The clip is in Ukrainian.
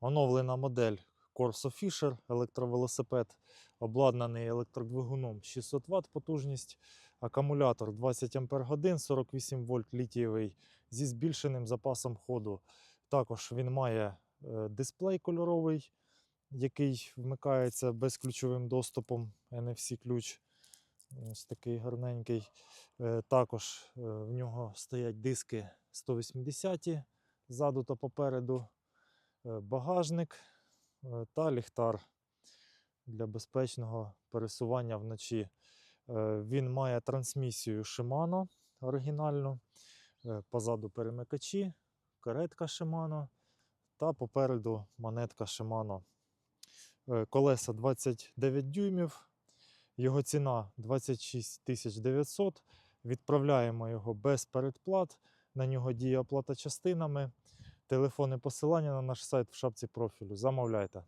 Оновлена модель Corso Fisher, електровелосипед, обладнаний електродвигуном 600 Вт потужність, акумулятор 20 Ах, 48 вольт літієвий зі збільшеним запасом ходу. Також він має е, дисплей кольоровий, який вмикається безключовим доступом NFC ключ. Ось такий гарненький. Е, Також е, в нього стоять диски 180 ззаду та попереду, багажник е, та ліхтар для безпечного пересування вночі. Е, Він має трансмісію Shimano оригінальну, е, позаду перемикачі, каретка Shimano та попереду монетка Shimano. Е, Колеса 29 дюймів, його ціна 26 900. Відправляємо його без передплат. На нього діє оплата частинами. Телефони посилання на наш сайт в шапці профілю. Замовляйте.